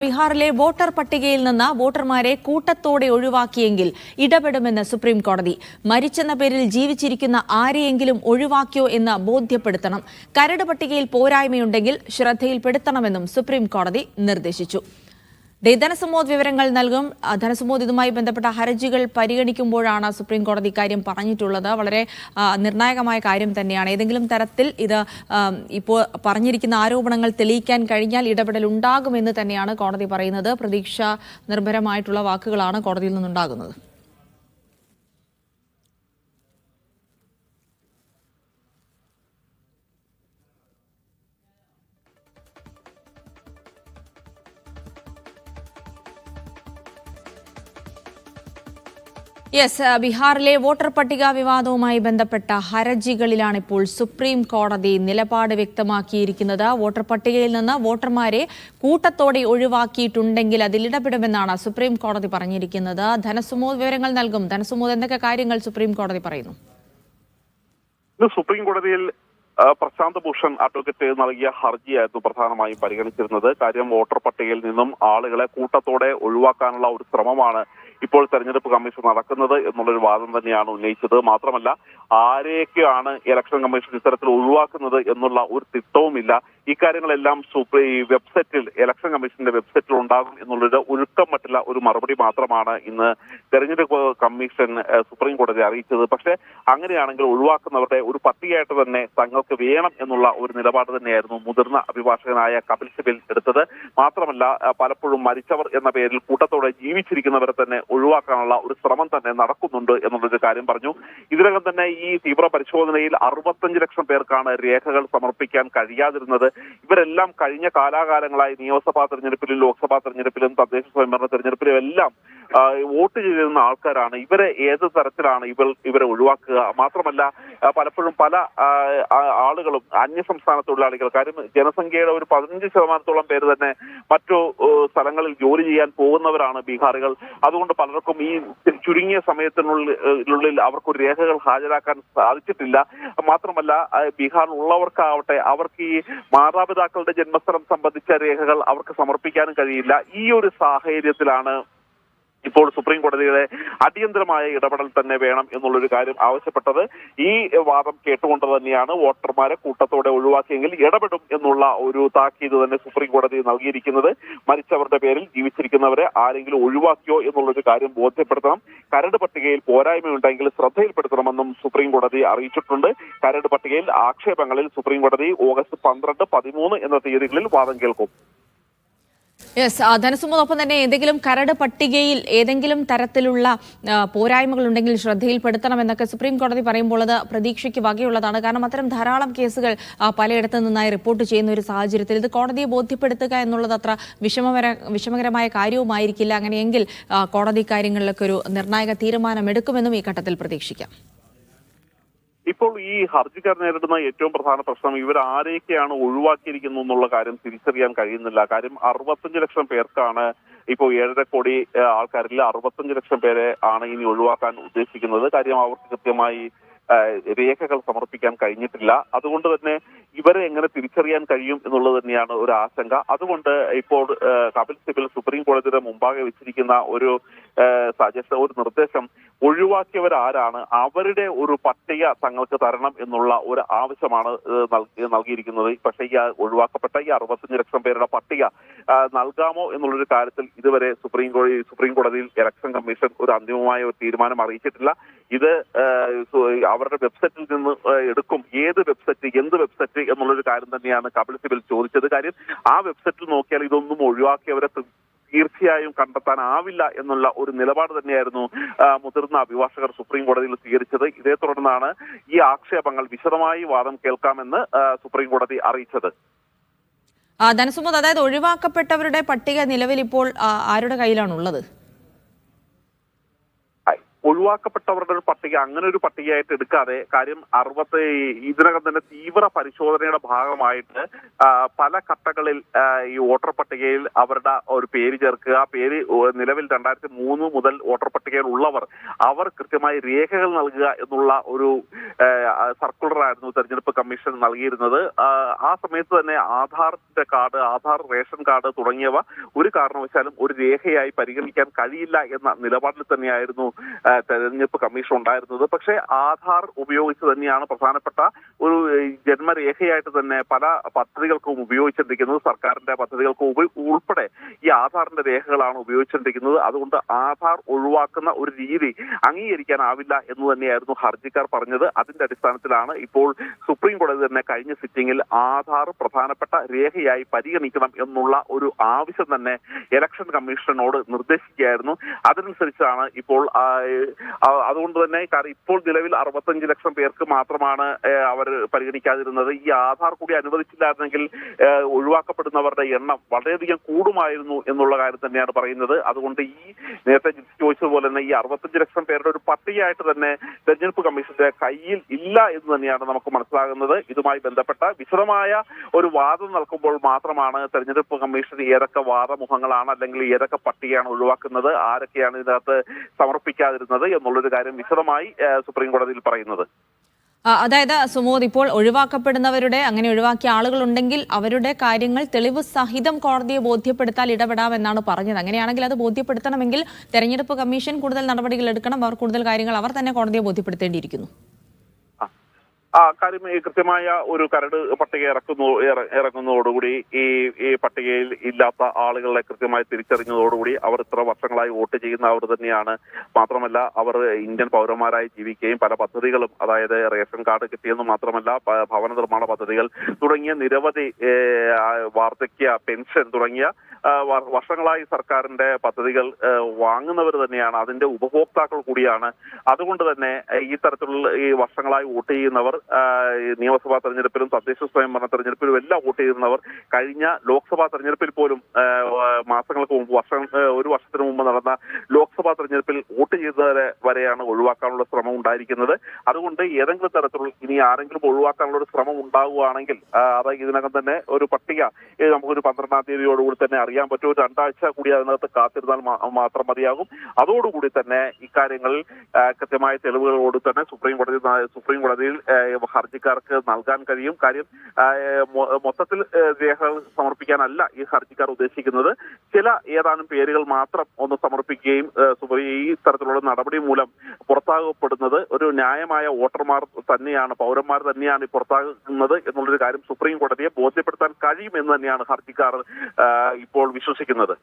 ബീഹാറിലെ വോട്ടർ പട്ടികയിൽ നിന്ന് വോട്ടർമാരെ കൂട്ടത്തോടെ ഒഴിവാക്കിയെങ്കിൽ ഇടപെടുമെന്ന് സുപ്രീം കോടതി മരിച്ചെന്ന പേരിൽ ജീവിച്ചിരിക്കുന്ന ആരെയെങ്കിലും ഒഴിവാക്കിയോ എന്ന് ബോധ്യപ്പെടുത്തണം. കരട് പട്ടികയിൽ പോരായ്മയുണ്ടെങ്കിൽ ശ്രദ്ധയിൽപ്പെടുത്തണമെന്നും സുപ്രീം കോടതി നിർദ്ദേശിച്ചു. ഡേ ധനസമ്മോദ് വിവരങ്ങൾ നൽകും. ധനസമോദ് ഇതുമായി ബന്ധപ്പെട്ട ഹർജികൾ പരിഗണിക്കുമ്പോഴാണ് സുപ്രീം കോടതി ഇക്കാര്യം പറഞ്ഞിട്ടുള്ളത്. വളരെ നിർണായകമായ കാര്യം തന്നെയാണ്. ഏതെങ്കിലും തരത്തിൽ ഇത് ഇപ്പോൾ പറഞ്ഞിരിക്കുന്ന ആരോപണങ്ങൾ തെളിയിക്കാൻ കഴിഞ്ഞാൽ ഇടപെടൽ ഉണ്ടാകുമെന്ന് തന്നെയാണ് കോടതി പറയുന്നത്. പ്രതീക്ഷ നിർഭരമായിട്ടുള്ള വാക്കുകളാണ് കോടതിയിൽ നിന്നുണ്ടാകുന്നത്. യെസ് ബീഹാറിലെ വോട്ടർ പട്ടിക വിവാദവുമായി ബന്ധപ്പെട്ട ഹർജികളിലാണ് ഇപ്പോൾ സുപ്രീം കോടതി നിലപാട് വ്യക്തമാക്കിയിരിക്കുന്നത്. വോട്ടർ പട്ടികയിൽ നിന്ന് വോട്ടർമാരെ കൂട്ടത്തോടെ ഒഴിവാക്കിയിട്ടുണ്ടെങ്കിൽ അതിൽ ഇടപെടുമെന്നാണ് സുപ്രീം കോടതി പറഞ്ഞിരിക്കുന്നത്. ധനസുമോദ് വിവരങ്ങൾ നൽകും. ധനസുമോദ് എന്തൊക്കെ കാര്യങ്ങൾ സുപ്രീം കോടതി പറയുന്നു? സുപ്രീം കോടതിയിൽ പ്രശാന്ത് ഭൂഷൺ അഡ്വക്കേറ്റ് നൽകിയ ഹർജിയായിരുന്നു പ്രധാനമായും പരിഗണിച്ചിരുന്നത്. കാര്യം വോട്ടർ പട്ടികയിൽ നിന്നും ആളുകളെ കൂട്ടത്തോടെ ഒഴിവാക്കാനുള്ള ഒരു ശ്രമമാണ് ഇപ്പോൾ തെരഞ്ഞെടുപ്പ് കമ്മീഷൻ നടക്കുന്നത് എന്നുള്ളൊരു വാദം തന്നെയാണ് ഉന്നയിച്ചത്. മാത്രമല്ല ആരെയൊക്കെയാണ് ഇലക്ഷൻ കമ്മീഷൻ ഇത്തരത്തിൽ ഒഴിവാക്കുന്നത് എന്നുള്ള ഒരു തിട്ടവുമില്ല. ഇക്കാര്യങ്ങളെല്ലാം ഈ വെബ്സൈറ്റിൽ ഇലക്ഷൻ കമ്മീഷന്റെ വെബ്സൈറ്റിൽ ഉണ്ടാകും എന്നുള്ളൊരു ഒഴുക്കം മറ്റുള്ള ഒരു മറുപടി മാത്രമാണ് ഇന്ന് തെരഞ്ഞെടുപ്പ് കമ്മീഷൻ സുപ്രീം കോടതി അറിയിച്ചത്. പക്ഷേ അങ്ങനെയാണെങ്കിൽ ഒഴിവാക്കുന്നവരുടെ ഒരു പട്ടികയായിട്ട് തന്നെ തങ്ങൾക്ക് വേണം എന്നുള്ള ഒരു നിലപാട് തന്നെയായിരുന്നു മുതിർന്ന അഭിഭാഷകനായ കപിൽ സിബിൽ എടുത്തത്. മാത്രമല്ല പലപ്പോഴും മരിച്ചവർ എന്ന പേരിൽ കൂട്ടത്തോടെ ജീവിച്ചിരിക്കുന്നവരെ തന്നെ ഒഴിവാക്കാനുള്ള ഒരു ശ്രമം തന്നെ നടക്കുന്നുണ്ട് എന്നുള്ളൊരു കാര്യം പറഞ്ഞു. ഇതിനകം തന്നെ ഈ തീവ്ര പരിശോധനയിൽ അറുപത്തഞ്ച് ലക്ഷം പേർക്കാണ് രേഖകൾ സമർപ്പിക്കാൻ കഴിയാതിരുന്നത്. ഇവരെല്ലാം കഴിഞ്ഞ കാലാകാലങ്ങളായി നിയമസഭാ തെരഞ്ഞെടുപ്പിലും ലോക്സഭാ തെരഞ്ഞെടുപ്പിലും തദ്ദേശ സ്വയംഭരണ തെരഞ്ഞെടുപ്പിലും എല്ലാം വോട്ട് ചെയ്തിരുന്ന ആൾക്കാരാണ്. ഇവരെ ഏത് തരത്തിലാണ് ഇവർ ഇവരെ ഒഴിവാക്കുക? മാത്രമല്ല പലപ്പോഴും പല ആളുകളും അന്യ സംസ്ഥാന തൊഴിലാളികൾ കാര്യം ജനസംഖ്യയുടെ ഒരു പതിനഞ്ച് ശതമാനത്തോളം പേര് തന്നെ മറ്റു സ്ഥലങ്ങളിൽ ജോലി ചെയ്യാൻ പോകുന്നവരാണ് ബീഹാറുകൾ. അതുകൊണ്ട് പലർക്കും ഈ ചുരുങ്ങിയ സമയത്തിനുള്ളിൽ അവർക്കൊരു രേഖകൾ ഹാജരാക്കാൻ സാധിച്ചിട്ടില്ല. മാത്രമല്ല ബീഹാറിൽ ഉള്ളവർക്കാവട്ടെ അവർക്ക് ഈ മാതാപിതാക്കളുടെ ജന്മസ്ഥലം സംബന്ധിച്ച രേഖകൾ അവർക്ക് സമർപ്പിക്കാനും കഴിയില്ല. ഈ ഒരു സാഹചര്യത്തിലാണ് ഇപ്പോൾ സുപ്രീം കോടതിയുടെ അടിയന്തരമായ ഇടപെടൽ തന്നെ വേണം എന്നുള്ളൊരു കാര്യം ആവശ്യപ്പെട്ടത് ഈ വാദം കേട്ടുകൊണ്ട് തന്നെയാണ് വോട്ടർമാരെ കൂട്ടത്തോടെ ഒഴിവാക്കിയെങ്കിൽ ഇടപെടും എന്നുള്ള ഒരു താക്കീത് തന്നെ സുപ്രീം കോടതി നൽകിയിരിക്കുന്നത്. മരിച്ചവരുടെ പേരിൽ ജീവിച്ചിരിക്കുന്നവരെ ആരെങ്കിലും ഒഴിവാക്കിയോ എന്നുള്ളൊരു കാര്യം ബോധ്യപ്പെടുത്തണം. കരട് പട്ടികയിൽ പോരായ്മയുണ്ടെങ്കിൽ ശ്രദ്ധയിൽപ്പെടുത്തണമെന്നും സുപ്രീം കോടതി അറിയിച്ചിട്ടുണ്ട്. കരട് പട്ടികയിൽ ആക്ഷേപങ്ങളിൽ സുപ്രീം കോടതി ഓഗസ്റ്റ് പന്ത്രണ്ട് പതിമൂന്ന് എന്ന തീയതികളിൽ വാദം കേൾക്കും. യെസ് ധനസുമോടൊപ്പം തന്നെ ഏതെങ്കിലും കരട് പട്ടികയിൽ ഏതെങ്കിലും തരത്തിലുള്ള പോരായ്മകൾ ഉണ്ടെങ്കിൽ ശ്രദ്ധയിൽപ്പെടുത്തണമെന്നൊക്കെ സുപ്രീം കോടതി പറയുമ്പോൾ അത് പ്രതീക്ഷയ്ക്ക് വകയുള്ളതാണ്. കാരണം അത്തരം ധാരാളം കേസുകൾ പലയിടത്തു നിന്നായി റിപ്പോർട്ട് ചെയ്യുന്ന ഒരു സാഹചര്യത്തിൽ ഇത് കോടതിയെ ബോധ്യപ്പെടുത്തുക എന്നുള്ളത് അത്ര വിഷമകര വിഷമകരമായ കാര്യവുമായിരിക്കില്ല. അങ്ങനെയെങ്കിൽ കോടതി കാര്യങ്ങളിലൊക്കെ ഒരു നിർണായക തീരുമാനമെടുക്കുമെന്നും ഈ ഘട്ടത്തിൽ പ്രതീക്ഷിക്കാം. ഇപ്പോൾ ഈ ഹർജിക്കാർ നേരിടുന്ന ഏറ്റവും പ്രധാന പ്രശ്നം ഇവർ ആരെയൊക്കെയാണ് ഒഴിവാക്കിയിരിക്കുന്നു എന്നുള്ള കാര്യം തിരിച്ചറിയാൻ കഴിയുന്നില്ല. കാര്യം അറുപത്തഞ്ച് ലക്ഷം പേർക്കാണ് ഇപ്പോൾ ഏഴര കോടി ആൾക്കാരിൽ അറുപത്തഞ്ച് ലക്ഷം പേരെ ആണ് ഇനി ഒഴിവാക്കാൻ ഉദ്ദേശിക്കുന്നത്. കാര്യം അവർക്ക് കൃത്യമായി രേഖകൾ സമർപ്പിക്കാൻ കഴിഞ്ഞിട്ടില്ല. അതുകൊണ്ട് തന്നെ ഇവരെ എങ്ങനെ തിരിച്ചറിയാൻ കഴിയും എന്നുള്ളത് തന്നെയാണ് ഒരു ആശങ്ക. അതുകൊണ്ട് ഇപ്പോൾ കപിൽ സിബിൽ സുപ്രീം കോടതിയുടെ മുമ്പാകെ വെച്ചിരിക്കുന്ന ഒരു സജഷൻ ഒരു നിർദ്ദേശം ഒഴിവാക്കിയവരാരാണ് അവരുടെ ഒരു പട്ടിക തങ്ങൾക്ക് തരണം എന്നുള്ള ഒരു ആവശ്യമാണ് നൽകി- നൽകിയിരിക്കുന്നത്. പക്ഷേ ഈ ഒഴിവാക്കപ്പെട്ട ഈ അറുപത്തഞ്ച് ലക്ഷം പേരുടെ പട്ടിക നൽകാമോ എന്നുള്ളൊരു കാര്യത്തിൽ ഇതുവരെ സുപ്രീം കോടതി സുപ്രീം കോടതിയിൽ ഇലക്ഷൻ കമ്മീഷൻ ഒരു അന്തിമമായ ഒരു തീരുമാനം അറിയിച്ചിട്ടില്ല. ഇത് അവരുടെ വെബ്സൈറ്റിൽ നിന്ന് എടുക്കും. ഏത് വെബ്സൈറ്റ് എന്ത് വെബ്സൈറ്റ് എന്നുള്ളൊരു കാര്യം തന്നെയാണ് കപിൽ സിബിൽ ചോദിച്ചത്. കാര്യം ആ വെബ്സൈറ്റിൽ നോക്കിയാൽ ഇതൊന്നും ഒഴിവാക്കിയവരെ തീർച്ചയായും കണ്ടെത്താനാവില്ല എന്നുള്ള ഒരു നിലപാട് തന്നെയായിരുന്നു മുതിർന്ന അഭിഭാഷകർ സുപ്രീം കോടതിയിൽ സ്വീകരിച്ചത്. ഇതേ തുടർന്നാണ് ഈ ആക്ഷേപങ്ങൾ വിശദമായി വാദം കേൾക്കാമെന്ന് സുപ്രീം കോടതി അറിയിച്ചത്. ആ, ധനസുമോദ് അതായത് ഒഴിവാക്കപ്പെട്ടവരുടെ പട്ടിക നിലവിൽ ഇപ്പോൾ ആരുടെ കയ്യിലാണുള്ളത്? ഒഴിവാക്കപ്പെട്ടവരുടെ ഒരു പട്ടിക അങ്ങനെ ഒരു പട്ടികയായിട്ട് എടുക്കാതെ കാര്യം അറുപത്തി ഇതിനകം തന്നെ തീവ്ര പരിശോധനയുടെ ഭാഗമായിട്ട് പല ഘട്ടങ്ങളിൽ ഈ വോട്ടർ പട്ടികയിൽ അവരുടെ ഒരു പേര് ചേർക്കുക പേര് നിലവിൽ രണ്ടായിരത്തി മൂന്ന് മുതൽ വോട്ടർ പട്ടികയിൽ ഉള്ളവർ അവർ കൃത്യമായി രേഖകൾ നൽകുക എന്നുള്ള ഒരു സർക്കുലർ ആയിരുന്നു തെരഞ്ഞെടുപ്പ് കമ്മീഷൻ നൽകിയിരുന്നത്. ആ, സമയത്ത് തന്നെ ആധാറിന്റെ കാർഡ് ആധാർ റേഷൻ കാർഡ് തുടങ്ങിയവ ഒരു കാരണവശാലും ഒരു രേഖയായി പരിഗണിക്കാൻ കഴിയില്ല എന്ന നിലപാടിൽ തന്നെയായിരുന്നു തെരഞ്ഞെടുപ്പ് കമ്മീഷൻ ഉണ്ടായിരുന്നത്. പക്ഷേ ആധാർ ഉപയോഗിച്ച് തന്നെയാണ് പ്രധാനപ്പെട്ട ഒരു ജന്മരേഖയായിട്ട് തന്നെ പല പദ്ധതികൾക്കും ഉപയോഗിച്ചിരിക്കുന്നത്. സർക്കാരിന്റെ പദ്ധതികൾക്കും ഉൾപ്പെടെ ഈ ആധാറിന്റെ രേഖകളാണ് ഉപയോഗിച്ചിരിക്കുന്നത്. അതുകൊണ്ട് ആധാർ ഒഴിവാക്കുന്ന ഒരു രീതി അംഗീകരിക്കാനാവില്ല എന്ന് തന്നെയായിരുന്നു ഹർജിക്കാർ പറഞ്ഞത്. അതിന്റെ അടിസ്ഥാനത്തിലാണ് ഇപ്പോൾ സുപ്രീം കോടതി തന്നെ കഴിഞ്ഞ സിറ്റിംഗിൽ ആധാർ പ്രധാനപ്പെട്ട രേഖയായി പരിഗണിക്കണം എന്നുള്ള ഒരു ആവശ്യം തന്നെ ഇലക്ഷൻ കമ്മീഷനോട് നിർദ്ദേശിക്കുകയായിരുന്നു. അതനുസരിച്ചാണ് ഇപ്പോൾ അതുകൊണ്ട് തന്നെ കാരണം ഇപ്പോൾ നിലവിൽ അറുപത്തഞ്ച് ലക്ഷം പേർക്ക് മാത്രമാണ് അവർ പരിഗണിക്കാതിരുന്നത്. ഈ ആധാർ കൂടി അനുവദിച്ചില്ലായിരുന്നെങ്കിൽ ഒഴിവാക്കപ്പെടുന്നവരുടെ എണ്ണം വളരെയധികം കൂടുമായിരുന്നു എന്നുള്ള കാര്യം തന്നെയാണ് പറയുന്നത്. അതുകൊണ്ട് ഈ നേരത്തെ ചോദിച്ചതുപോലെ തന്നെ ഈ അറുപത്തഞ്ച് ലക്ഷം പേരുടെ ഒരു പട്ടികയായിട്ട് തന്നെ തെരഞ്ഞെടുപ്പ് കമ്മീഷന്റെ കയ്യിൽ ഇല്ല എന്ന് തന്നെയാണ് നമുക്ക് മനസ്സിലാകുന്നത്. ഇതുമായി ബന്ധപ്പെട്ട വിശദമായ ഒരു വാദം നൽകുമ്പോൾ മാത്രമാണ് തെരഞ്ഞെടുപ്പ് കമ്മീഷൻ ഏതൊക്കെ വാദമുഖങ്ങളാണ് അല്ലെങ്കിൽ ഏതൊക്കെ പട്ടികയാണ് ഒഴിവാക്കുന്നത് ആരൊക്കെയാണ് ഇതിനകത്ത് സമർപ്പിക്കാതിരുന്നത് എന്നുള്ളൊരു കാര്യം വിശദമായി സുപ്രീം കോടതിയിൽ പറയുന്നത്. അതായത് സുമോദ് ഇപ്പോൾ ഒഴിവാക്കപ്പെടുന്നവരുടെ അങ്ങനെ ഒഴിവാക്കിയ ആളുകൾ ഉണ്ടെങ്കിൽ അവരുടെ കാര്യങ്ങൾ തെളിവ് സഹിതം കോടതിയെ ബോധ്യപ്പെടുത്താൽ ഇടപെടാമെന്നാണ് പറഞ്ഞത്. അങ്ങനെയാണെങ്കിൽ അത് ബോധ്യപ്പെടുത്തണമെങ്കിൽ തെരഞ്ഞെടുപ്പ് കമ്മീഷൻ കൂടുതൽ നടപടികൾ എടുക്കണം. അവർ കൂടുതൽ കാര്യങ്ങൾ അവർ തന്നെ കോടതിയെ ബോധ്യപ്പെടുത്തേണ്ടിയിരിക്കുന്നു. കാര്യം കൃത്യമായ ഒരു കരട് പട്ടിക ഇറക്കുന്നു ഇറ- ഇറങ്ങുന്നതോടുകൂടി ഈ ഈ പട്ടികയിൽ ഇല്ലാത്ത ആളുകളെ കൃത്യമായി തിരിച്ചറിഞ്ഞതോടുകൂടി അവർ ഇത്ര വർഷങ്ങളായി വോട്ട് ചെയ്യുന്ന അവർ തന്നെയാണ്. മാത്രമല്ല അവർ ഇന്ത്യൻ പൗരന്മാരായി ജീവിക്കുകയും പല പദ്ധതികളും അതായത് റേഷൻ കാർഡ് കിട്ടിയെന്ന് മാത്രമല്ല ഭവന നിർമ്മാണ പദ്ധതികൾ തുടങ്ങിയ നിരവധി വാർദ്ധക്യ പെൻഷൻ തുടങ്ങിയ വർഷങ്ങളായി സർക്കാരിന്റെ പദ്ധതികൾ വാങ്ങുന്നവർ തന്നെയാണ്. അതിന്റെ ഉപഭോക്താക്കൾ കൂടിയാണ്. അതുകൊണ്ട് തന്നെ ഈ തരത്തിലുള്ള ഈ വർഷങ്ങളായി വോട്ട് ചെയ്യുന്നവർ നിയമസഭാ തെരഞ്ഞെടുപ്പിലും തദ്ദേശ സ്വയംഭരണ തെരഞ്ഞെടുപ്പിലും എല്ലാം വോട്ട് ചെയ്യുന്നവർ കഴിഞ്ഞ ലോക്സഭാ തെരഞ്ഞെടുപ്പിൽ പോലും മാസങ്ങൾക്ക് മുമ്പ് വർഷം ഒരു വർഷത്തിന് മുമ്പ് നടന്ന ലോക്സഭാ തെരഞ്ഞെടുപ്പിൽ വോട്ട് ചെയ്തവരെ വരെയാണ് ഒഴിവാക്കാനുള്ള ശ്രമം ഉണ്ടായിരിക്കുന്നത്. അതുകൊണ്ട് ഏതെങ്കിലും തരത്തിലുള്ള ഇനി ആരെങ്കിലും ഒഴിവാക്കാനുള്ള ഒരു ശ്രമം ഉണ്ടാവുകയാണെങ്കിൽ അത് ഇതിനകം തന്നെ ഒരു പട്ടിക നമുക്കൊരു പന്ത്രണ്ടാം തീയതിയോടുകൂടി തന്നെ അറിയാൻ പറ്റും. ഒരു രണ്ടാഴ്ച കൂടി അതിനകത്ത് കാത്തിരുന്നാൽ മാത്രം മതിയാകും. അതോടുകൂടി തന്നെ ഇക്കാര്യങ്ങളിൽ കൃത്യമായ തെളിവുകളോട് തന്നെ സുപ്രീം കോടതി സുപ്രീം കോടതിയിൽ ഹർജിക്കാർക്ക് നൽകാൻ കഴിയും. കാര്യം മൊത്തത്തിൽ രേഖകൾ സമർപ്പിക്കാനല്ല ഈ ഹർജിക്കാർ ഉദ്ദേശിക്കുന്നത്. ചില ഏതാനും പേരുകൾ മാത്രം ഒന്ന് സമർപ്പിക്കുകയും സുപ്രീം ഈ തരത്തിലുള്ള നടപടി മൂലം പുറത്താകപ്പെടുന്നത് ഒരു ന്യായമായ വോട്ടർമാർ തന്നെയാണ് പൗരന്മാർ തന്നെയാണ് പുറത്താകുന്നത് എന്നുള്ളൊരു കാര്യം സുപ്രീം കോടതിയെ ബോധ്യപ്പെടുത്താൻ കഴിയും എന്ന് തന്നെയാണ് ഹർജിക്കാർ ഇപ്പോൾ വിശ്വസിക്കുന്നത്.